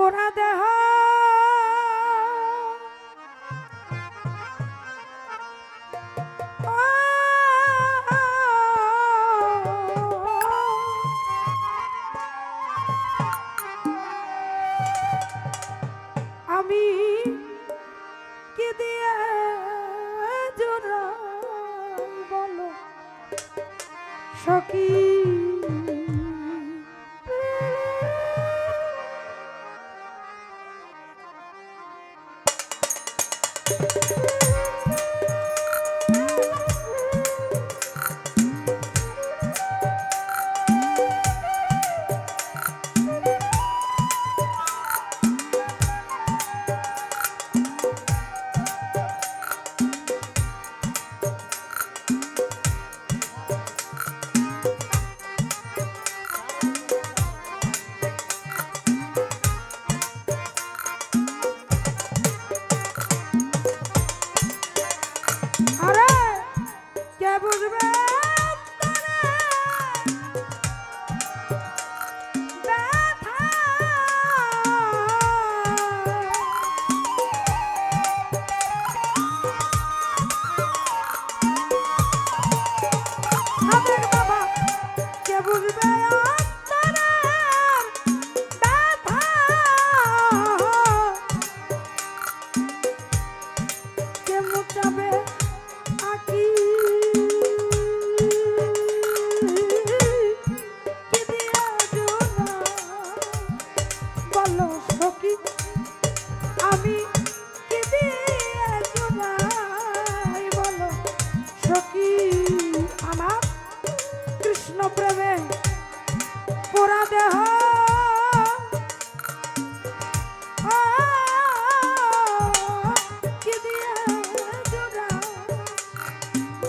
পোড়া দেহ। আমি কি দিয়ে বলো সখী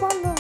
বলো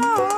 Oh.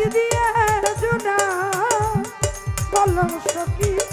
কি দিয়ে জোনা বলো সখী।